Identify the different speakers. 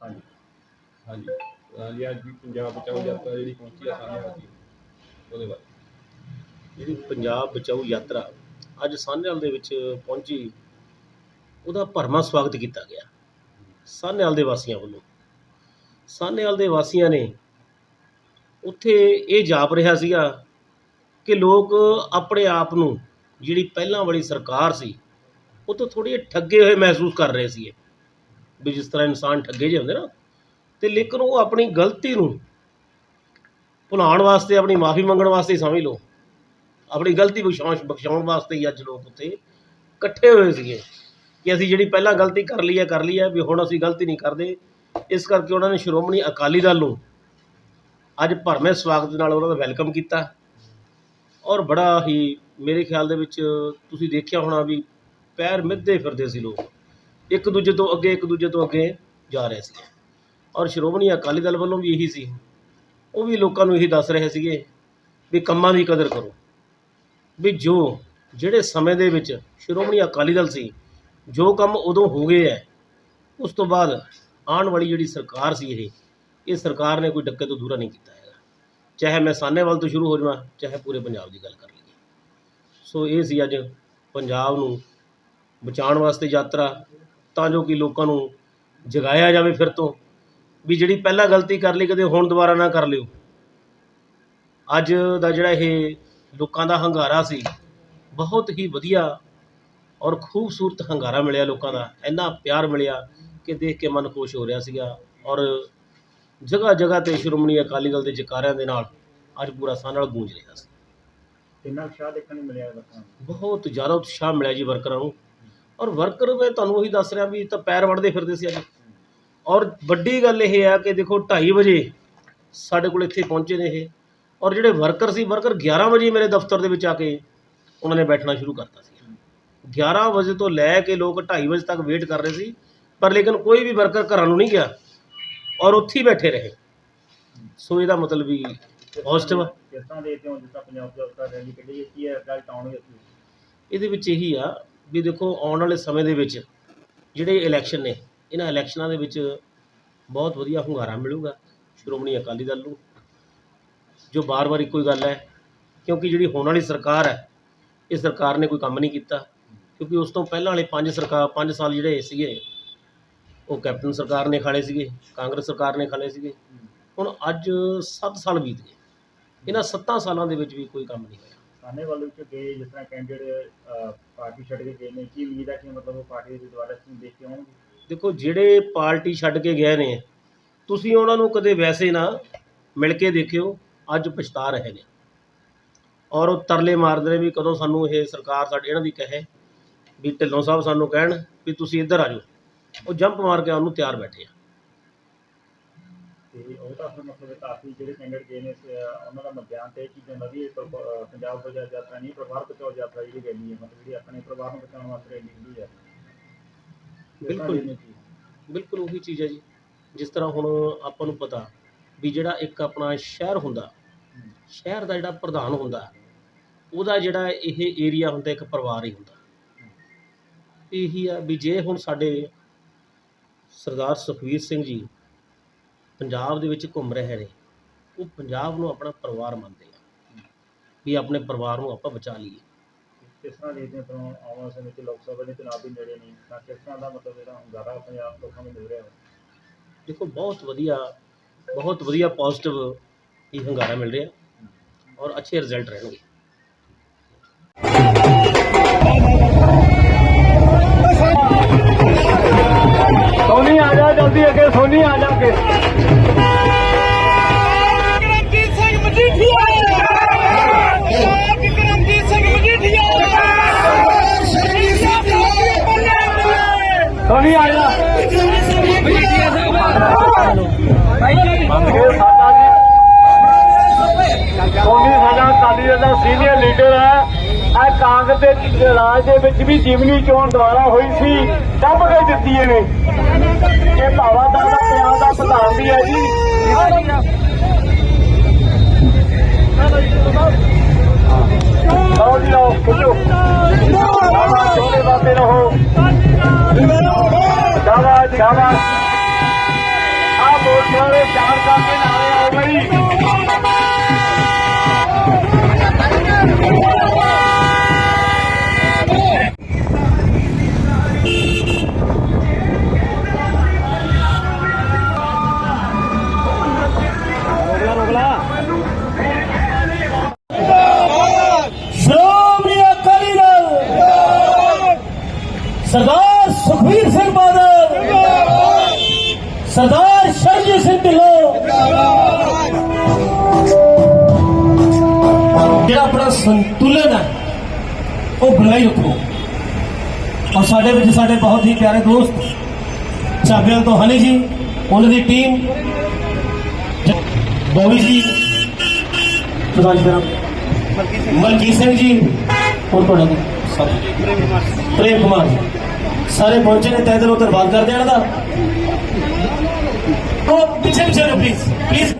Speaker 1: ਹਾਂਜੀ। ਹਾਂਜੀ ਅੱਜ ਵੀ ਪੰਜਾਬ ਬਚਾਓ ਯਾਤਰਾ
Speaker 2: ਜਿਹੜੀ ਪਹੁੰਚੀ ਆ ਸਾਹਮਣੇ ਆਦੀ ਉਹਦੇ ਬਾਰੇ।
Speaker 1: ਜਿਹੜੀ ਪੰਜਾਬ ਬਚਾਓ ਯਾਤਰਾ ਅੱਜ ਸਾਹਨੇਵਾਲ ਦੇ ਵਿੱਚ ਪਹੁੰਚੀ, ਉਹਦਾ ਭਰਮਾ ਸਵਾਗਤ ਕੀਤਾ ਗਿਆ। ਸਾਹਨੇਵਾਲ ਦੇ ਵਾਸੀਆਂ ਵੱਲੋਂ। ਸਾਹਨੇਵਾਲ ਦੇ ਵਾਸੀਆਂ ਨੇ ਉੱਥੇ ਇਹ ਜਾਪ ਰਿਹਾ ਸੀਗਾ ਕਿ ਲੋਕ ਆਪਣੇ ਆਪ ਨੂੰ ਜਿਹੜੀ ਪਹਿਲਾਂ ਵਾਲੀ ਸਰਕਾਰ ਸੀ, ਉਹ ਤੋਂ ਥੋੜ੍ਹੇ ਜਿਹੇ ਠੱਗੇ ਹੋਏ ਮਹਿਸੂਸ ਕਰ ਰਹੇ ਸੀ ਵੀ ਜਿਸ ਤਰ੍ਹਾਂ ਇਨਸਾਨ ਠੱਗੇ ਜਿਹੇ ਹੁੰਦੇ ਨਾ, ਤੇ ਲੇਕਿਨ ਉਹ ਆਪਣੀ ਗਲਤੀ ਨੂੰ ਭੁਲਾਉਣ ਵਾਸਤੇ, ਆਪਣੀ ਮਾਫੀ ਮੰਗਣ ਵਾਸਤੇ ਸਮਝ ਲਓ। ਆਪਣੀ ਗਲਤੀ ਬਖਸ਼ਾਉਣ ਬਖਸ਼ਾਉਣ ਵਾਸਤੇ ਹੀ ਅੱਜ ਲੋਕ ਉੱਥੇ ਇਕੱਠੇ ਹੋਏ ਸੀਗੇ ਕਿ ਅਸੀਂ ਜਿਹੜੀ ਪਹਿਲਾਂ ਗਲਤੀ ਕਰ ਲਈ ਹੈ, ਕਰ ਲਈ ਹੈ, ਵੀ ਹੁਣ ਅਸੀਂ ਗਲਤੀ ਨਹੀਂ ਕਰਦੇ। ਇਸ ਕਰਕੇ ਉਹਨਾਂ ਨੇ ਸ਼੍ਰੋਮਣੀ ਅਕਾਲੀ ਦਲ ਨੂੰ ਅੱਜ ਭਰਮੇ ਸਵਾਗਤ ਨਾਲ ਉਹਨਾਂ ਦਾ ਵੈਲਕਮ ਕੀਤਾ। ਔਰ ਬੜਾ ਹੀ ਮੇਰੇ ਖਿਆਲ ਦੇ ਵਿੱਚ ਤੁਸੀਂ ਦੇਖਿਆ ਹੋਣਾ ਵੀ ਪੈਰ ਮਿੱਧੇ ਫਿਰਦੇ ਸੀ ਲੋਕ। ਇੱਕ ਦੂਜੇ ਤੋਂ ਅੱਗੇ, ਇੱਕ ਦੂਜੇ ਤੋਂ ਅੱਗੇ ਜਾ ਰਹੇ ਸੀ। ਔਰ ਸ਼੍ਰੋਮਣੀ ਅਕਾਲੀ ਦਲ ਵੱਲੋਂ ਵੀ ਇਹੀ ਸੀ। ਉਹ ਵੀ ਲੋਕਾਂ ਨੂੰ ਇਹੀ ਦੱਸ ਰਹੇ ਸੀਗੇ ਵੀ ਕੰਮਾਂ ਦੀ ਕਦਰ ਕਰੋ। ਵੀ ਜੋ ਜਿਹੜੇ ਸਮੇਂ ਦੇ ਵਿੱਚ ਸ਼੍ਰੋਮਣੀ ਅਕਾਲੀ ਦਲ ਸੀ, ਜੋ ਕੰਮ ਉਦੋਂ ਹੋ ਗਏ ਹੈ, ਉਸ ਤੋਂ ਬਾਅਦ ਆਉਣ ਵਾਲੀ ਜਿਹੜੀ ਸਰਕਾਰ ਸੀ ਇਹ ਇਹ ਸਰਕਾਰ ਨੇ ਕੋਈ ਡੱਕੇ ਤੋਂ ਦੂਰਾ ਨਹੀਂ ਕੀਤਾ ਹੈਗਾ। ਚਾਹੇ ਮੈਂ ਸਾਹਨੇਵਾਲ ਤੋਂ ਸ਼ੁਰੂ ਹੋ ਜਾਵਾਂ, ਚਾਹੇ ਪੂਰੇ ਪੰਜਾਬ ਦੀ ਗੱਲ ਕਰ ਲਈਏ। ਸੋ ਇਹ ਸੀ ਅੱਜ ਪੰਜਾਬ ਨੂੰ ਬਚਾਉਣ ਵਾਸਤੇ ਯਾਤਰਾ, ਤਾਂ ਜੋ ਕਿ ਲੋਕਾਂ ਨੂੰ ਜਗਾਇਆ ਜਾਵੇ ਫਿਰ ਤੋਂ, ਵੀ ਜਿਹੜੀ ਪਹਿਲਾਂ ਗਲਤੀ ਕਰ ਲਈ ਕਦੇ ਹੁਣ ਦੁਬਾਰਾ ਨਾ ਕਰ ਲਿਓ। ਅੱਜ ਦਾ ਜਿਹੜਾ ਇਹ ਲੋਕਾਂ ਦਾ ਹੰਗਾਰਾ ਸੀ। ਬਹੁਤ ਹੀ ਵਧੀਆ ਔਰ ਖੂਬਸੂਰਤ ਹੰਗਾਰਾ ਮਿਲਿਆ ਲੋਕਾਂ ਦਾ। ਇੰਨਾ ਪਿਆਰ ਮਿਲਿਆ ਕਿ ਦੇਖ ਕੇ ਮਨ ਖੁਸ਼ ਹੋ ਰਿਹਾ ਸੀਗਾ ਔਰ ਜਗ੍ਹਾ ਜਗ੍ਹਾ ਤੇ ਸ਼੍ਰੋਮਣੀ ਅਕਾਲੀ ਦਲ ਦੇ ਜਕਾਰਿਆਂ ਦੇ ਨਾਲ ਅੱਜ ਪੂਰਾ ਸਾਹ ਨਾਲ ਗੂੰਜ ਰਿਹਾ ਸੀ।
Speaker 3: ਕਿੰਨਾ ਉਤਸ਼ਾਹ ਦੇਖਣ ਨੂੰ ਮਿਲਿਆ ਲੋਕਾਂ ਨੂੰ?
Speaker 1: ਬਹੁਤ ਜ਼ਿਆਦਾ ਉਤਸ਼ਾਹ ਮਿਲਿਆ ਜੀ ਵਰਕਰਾਂ ਨੂੰ। ਔਰ ਵਰਕਰ ਮੈਂ ਤੁਹਾਨੂੰ ਉਹੀ ਦੱਸ ਰਿਹਾ ਵੀ ਤਾਂ ਪੈਰ ਵੜਦੇ ਫਿਰਦੇ ਸੀ ਅੱਜ। ਔਰ ਵੱਡੀ ਗੱਲ ਇਹ ਆ ਕਿ ਦੇਖੋ 2:30 ਵਜੇ ਸਾਡੇ ਕੋਲ ਇੱਥੇ ਪਹੁੰਚੇ ਨੇ ਇਹ। ਔਰ ਜਿਹੜੇ ਵਰਕਰ ਸੀ ਵਰਕਰ 11 ਵਜੇ ਮੇਰੇ ਦਫ਼ਤਰ ਦੇ ਵਿੱਚ ਆ ਕੇ ਉਹਨਾਂ ਨੇ ਬੈਠਣਾ ਸ਼ੁਰੂ ਕਰਤਾ ਸੀ। 11 ਵਜੇ ਤੋਂ ਲੈ ਕੇ ਲੋਕ 2:30 ਵਜੇ ਤੱਕ ਵੇਟ ਕਰ ਰਹੇ ਸੀ ਪਰ ਲੇਕਿਨ ਕੋਈ ਵੀ ਵਰਕਰ ਘਰਾਂ ਨੂੰ ਨਹੀਂ ਗਿਆ ਔਰ ਉੱਥੇ ਹੀ ਬੈਠੇ ਰਹੇ। ਸੋ ਇਹਦਾ ਮਤਲਬ ਵੀ ਪੋਜ਼ਿਟਿਵ
Speaker 3: ਕਿਸ ਤਰ੍ਹਾਂ ਦੇਖਦੇ ਹੋ ਜਿਸ ਤਰ੍ਹਾਂ ਪੰਜਾਬ ਸਰਕਾਰ ਰੈਲੀ ਕੱਢੀ ਕੀ ਹੈ ਰਿਜ਼ਲਟ ਆਉਣਗੇ?
Speaker 1: ਇਹਦੇ ਵਿੱਚ ਇਹੀ ਆ ਵੀ ਦੇਖੋ ਆਉਣ ਵਾਲੇ ਸਮੇਂ ਦੇ ਵਿੱਚ ਜਿਹੜੇ ਇਲੈਕਸ਼ਨ ਨੇ ਇਹਨਾਂ ਇਲੈਕਸ਼ਨਾਂ ਦੇ ਵਿੱਚ ਬਹੁਤ ਵਧੀਆ ਹੁੰਗਾਰਾ ਮਿਲੂਗਾ। ਸ਼੍ਰੋਮਣੀ ਅਕਾਲੀ ਦਲ ਨੂੰ ਜੋ ਬਾਰ-ਬਾਰ ਇੱਕੋ ਹੀ ਗੱਲ ਹੈ ਕਿਉਂਕਿ ਜਿਹੜੀ ਹੋਣ ਵਾਲੀ ਸਰਕਾਰ ਹੈ ਇਹ ਸਰਕਾਰ ਨੇ ਕੋਈ ਕੰਮ ਨਹੀਂ ਕੀਤਾ। ਕਿਉਂਕਿ ਉਸ ਤੋਂ ਪਹਿਲਾਂ ਵਾਲੇ ਪੰਜ ਸਰਕਾਰ ਪੰਜ ਸਾਲ ਜਿਹੜੇ ਸੀਗੇ ਉਹ ਕੈਪਟਨ ਸਰਕਾਰ ਨੇ ਖਾਲੇ ਸੀਗੇ ਕਾਂਗਰਸ ਸਰਕਾਰ ਨੇ ਖਾਲੇ ਸੀਗੇ। ਹੁਣ ਅੱਜ 7 ਸਾਲ ਬੀਤ ਗਏ। ਇਹਨਾਂ 7 ਸਾਲਾਂ ਦੇ ਵਿੱਚ ਵੀ ਕੋਈ ਕੰਮ ਨਹੀਂ ਹੋਇਆ।
Speaker 3: ਸਾਹਨੇ ਵੱਲ ਵਿੱਚ ਗਏ ਜਿਸ ਤਰ੍ਹਾਂ ਕੈਂਡੀਡੇਟ ਪਾਰਟੀ ਛੱਡ ਕੇ ਗਏ ਨੇ ਕੀ ਉਮੀਦ ਹੈ ਕਿ ਮਤਲਬ ਉਹ ਪਾਰਟੀ ਦੇ ਦੁਆਰਾ ਤੁਸੀਂ ਦੇਖ ਕੇ ਆਉਣਗੇ
Speaker 1: ਦੇਖੋ ਜਿਹੜੇ ਪਾਰਟੀ ਛੱਡ ਕੇ ਗਏ ਨੇ ਤੁਸੀਂ ਉਹਨਾਂ ਨੂੰ ਕਦੇ ਵੈਸੇ ਨਾ ਮਿਲ ਕੇ ਦੇਖਿਓ। ਅੱਜ ਪਛਤਾ ਰਹੇ ਨੇ। ਔਰ ਉਹ ਤਰਲੇ ਮਾਰਦੇ ਨੇ ਵੀ ਕਦੋਂ ਸਾਨੂੰ ਇਹ ਸਰਕਾਰ ਸਾਡੇ ਇਹਨਾਂ ਦੀ ਕਹੇ ਵੀ ਢਿੱਲੋਂ ਸਾਹਿਬ ਸਾਨੂੰ ਕਹਿਣ ਵੀ ਤੁਸੀਂ ਇੱਧਰ ਆ ਜਾਓ। ਉਹ ਜੰਪ ਮਾਰ ਕੇ ਉਹਨੂੰ ਤਿਆਰ ਬੈਠੇ ਆ।
Speaker 3: ਤੇ ਉਹ ਤਾਂ ਫਿਰ ਮਤਲਬ ਕਾਫੀ ਜਿਹੜੇ ਕੈਂਡੀਡੇਟ ਗਏ ਨੇ ਸ- ਉਹਨਾਂ ਦਾ ਮਧਿਆਨ ਤੇ ਇਹ ਚੀਜ਼ਾਂ ਦਾ ਵੀ ਇਹ ਪ੍ਰਭ- ਅਹ ਪੰਜਾਬ ਬਚਾਓ ਯਾਤਰਾ ਨਹੀਂ ਪਰਿਵਾਰ ਬਚਾਓ ਯਾਤਰਾ ਜਿਹੜੀ ਗਈ ਹੈ ਮਤਲਬ ਜਿਹੜੀ ਆਪਣੇ ਪਰਿਵਾਰ ਨੂੰ ਬਚਾਉਣ ਵਾਸਤੇ ਰੈਲੀ ਨਿਕਲੀ ਹੈ। ਕਿਸ ਤਰ੍ਹਾਂ
Speaker 1: ਬਿਲਕੁਲ। ਉਹੀ ਚੀਜ਼ ਹੈ ਜੀ। ਜਿਸ ਤਰ੍ਹਾਂ ਹੁਣ ਆਪਾਂ ਨੂੰ ਪਤਾ ਵੀ ਜਿਹੜਾ ਇੱਕ ਆਪਣਾ ਸ਼ਹਿਰ ਹੁੰਦਾ ਸ਼ਹਿਰ ਦਾ ਜਿਹੜਾ ਪ੍ਰਧਾਨ ਹੁੰਦਾ ਉਹਦਾ ਜਿਹੜਾ ਇਹ ਏਰੀਆ ਹੁੰਦਾ ਇੱਕ ਪਰਿਵਾਰ ਹੀ ਹੁੰਦਾ। ਇਹੀ ਆ ਵੀ ਜੇ ਹੁਣ ਸਾਡੇ ਸਰਦਾਰ ਸੁਖਵੀਰ ਸਿੰਘ ਜੀ ਪੰਜਾਬ ਦੇ ਵਿੱਚ ਘੁੰਮ ਰਹੇ ਨੇ ਉਹ ਪੰਜਾਬ ਨੂੰ ਆਪਣਾ ਪਰਿਵਾਰ ਮੰਨਦੇ ਆ। ਵੀ ਆਪਣੇ ਪਰਿਵਾਰ ਨੂੰ ਆਪਾਂ ਬਚਾ ਲਈਏ।
Speaker 3: ਕਿਸ ਤਰ੍ਹਾਂ ਦੇਖਦੇ ਤੁਹਾਨੂੰ ਆਉਣ ਸਮੇਂ ਵਿੱਚ ਲੋਕ ਸਭਾ ਦੇ ਚੁਣਾਵ ਵੀ ਨੇੜੇ ਨੇ ਤਾਂ ਕਿਸ ਤਰ੍ਹਾਂ ਦਾ ਮਤਲਬ ਜਿਹੜਾ ਹੁੰਗਾਰਾ ਪੰਜਾਬ ਲੋਕਾਂ ਨੂੰ ਮਿਲ ਰਿਹਾ ਹੈ
Speaker 1: ਦੇਖੋ ਬਹੁਤ ਵਧੀਆ ਬਹੁਤ ਵਧੀਆ ਪੋਜ਼ਿਟਿਵ ਇਹ ਹੰਗਾਰਾ ਮਿਲ ਰਿਹਾ। ਔਰ ਅੱਛੇ ਰਿਜ਼ਲਟ ਰਹਿਣਗੇ
Speaker 4: ਸੋਨੀ ਆ ਜਾ ਜਲਦੀ ਅੱਗੇ ਸੋਨੀ ਆ ਜਾ
Speaker 5: ਅੱਗੇ
Speaker 4: ਸੋਨੀ ਆ ਜਾ
Speaker 5: ਮਜੀਠੀਆ ਸਾਹਿਬ
Speaker 4: ਇਹ ਸਾਡਾ ਜੀ ਸੋਨੀ ਸਾਡਾ ਅਕਾਲੀ ਦਲ ਦਾ ਸੀਨੀਅਰ ਲੀਡਰ ਹੈ। ਇਹ ਕਾਂਗਰਸ ਦੇ ਰਾਜ ਦੇ ਵਿੱਚ ਵੀ ਜਿਮਨੀ ਚੋਣ ਦੁਆਰਾ ਹੋਈ ਸੀ ਦੱਬ ਕੇ ਦਿੱਤੀ ਇਹਨੇ ਇਹ ਭਾਵਾ ਦਾ ਪੰਜਾਬ ਦਾ ਪ੍ਰਧਾਨ ਵੀ ਹੈ ਜੀ। ਲਓ ਜੀ, ਲਓ, ਖਿੱਚੋ। ਆਵਾਜ਼ ਛੋਟੇ ਬਾਬੇ ਰਹੋ। ਸ਼ਾਬਾਸ਼ ਸ਼ਾਬਾਸ਼। ਆ ਮੋਟਰ ਵਾਲੇ ਚਾਰ ਕਰਕੇ ਨਾਲੇ ਆਓ ਬਈ।
Speaker 1: ਸਰਦਾਰ ਸੁਖਵੀਰ ਸਿੰਘ ਬਾਦਲ ਸਰਦਾਰ ਸ਼ਰਜੀਤ ਸਿੰਘ ਢਿੱਲੋਂ ਜਿਹੜਾ ਆਪਣਾ ਸੰਤੁਲਨ ਹੈ ਉਹ ਬਣਾਈ ਰੱਖੋ ਔਰ ਸਾਡੇ ਵਿੱਚ ਸਾਡੇ ਬਹੁਤ ਹੀ ਪਿਆਰੇ ਦੋਸਤ ਚਾਬਿਆਂ ਤੋਂ ਹਨੀ ਜੀ ਉਹਨਾਂ ਦੀ ਟੀਮ ਬੋਵੀ ਜੀ ਤੁਹਾਡਾ ਜੀ ਨਾਮ ਮਲਕੀਤ ਸਿੰਘ ਜੀ ਹੋਰ ਤੁਹਾਡਾ ਨਾਮ? ਪ੍ਰੇਮ ਕੁਮਾਰ ਜੀ ਸਾਰੇ ਪਹੁੰਚੇ ਨੇ, ਤਹਿ ਦਿਲੋਂ ਧੰਨਵਾਦ ਕਰਦੇ ਹਾਂ ਇਹਨਾਂ ਦਾ। ਉਹ ਪਿੱਛੇ ਪਿੱਛੇ ਪਲੀਜ਼ ਪਲੀਜ਼